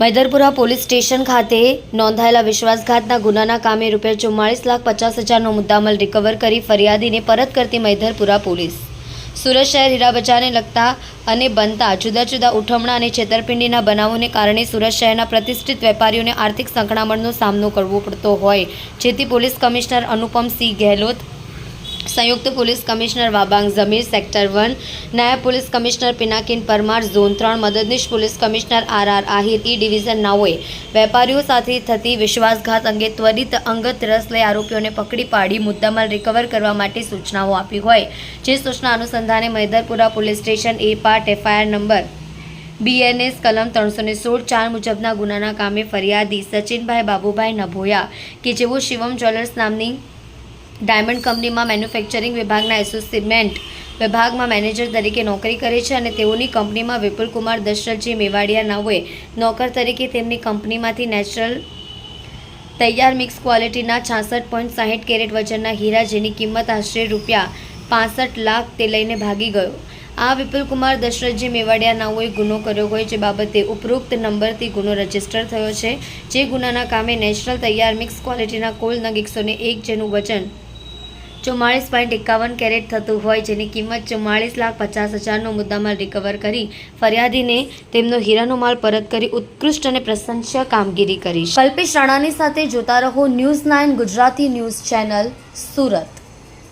Maidarpura police station ખાતે નોંધાયેલા વિશ્વાસઘાતના ગુનાના કામે રૂપિયા ચુમ્માળીસ લાખ પચાસ હજારનો મુદ્દામાલ રિકવર કરી ફરિયાદીને પરત કરતી મૈધરપુરા પોલીસ. સુરત શહેર હીરા લગતા અને બનતા જુદા જુદા ઉઠમણા અને છેતરપિંડીના બનાવોને કારણે સુરત શહેરના પ્રતિષ્ઠિત વેપારીઓને આર્થિક સંકળામણનો સામનો કરવો પડતો હોય. જેથી પોલીસ કમિશનર અનુપમ સિંહ ગેહલોત સંયુક્ત police commissioner Wabang Zamir sector one. નાયબ police commissioner Pinakin Parmar, zone ત્રણ. મદદનીશ police commissioner R R Ahir. E division નાઓએ વેપારીઓ સાથે થતી વિશ્વાસઘાત અંગે ત્વરિત અંગત રસ લઈ આરોપીઓને પકડી પાડી મુદ્દામાલ રિકવર કરવા માટે સૂચનાઓ આપી હોય. જે સૂચના અનુસંધાને Mahidharpura police station A part FIR number BNS કલમ ત્રણસો ને સોળ ચાર મુજબના ગુનાના કામે ફરિયાદી સચિનભાઈ બાબુભાઈ નભોયા કે જેઓ શિવમ જ્વેલર્સ નામની ડાયમંડ કંપનીમાં મેન્યુફેક્ચરિંગ વિભાગના એસોસિમેન્ટ વિભાગમાં મેનેજર તરીકે નોકરી કરે છે અને તેઓની કંપનીમાં વિપુલકુમાર દશરથજી મેવાડિયા નાઓએ નોકર તરીકે તેમની કંપનીમાંથી નેચરલ તૈયાર મિક્સ ક્વોલિટીના છાસઠ પોઈન્ટ સાહીઠ કેરેટ વજનના હીરા જેની કિંમત આશરે રૂપિયા પાસઠ લાખ તે લઈને ભાગી ગયો. આ વિપુલકુમાર દશરથજી મેવાડિયા નાઓએ ગુનો કર્યો હોય જે બાબતે ઉપરોક્ત નંબરથી ગુનો રજિસ્ટર થયો છે. જે ગુનાના કામે નેચરલ તૈયાર મિક્સ ક્વોલિટીના કુલ નગ એકસો એક જેનું વજન ચુમ્માળીસ પોઈન્ટ એકાવન કેરેટ થતું હોય જેની કિંમત ચુમ્માળીસ લાખ પચાસ હજારનો મુદ્દામાલ રિકવર કરી ફરિયાદીને તેમનો હીરાનો માલ પરત કરી ઉત્કૃષ્ટ અને પ્રશંસ્ય કામગીરી કરી. કલ્પેશ રાણાની સાથે જોતા રહો news nine Gujarati news channel Surat.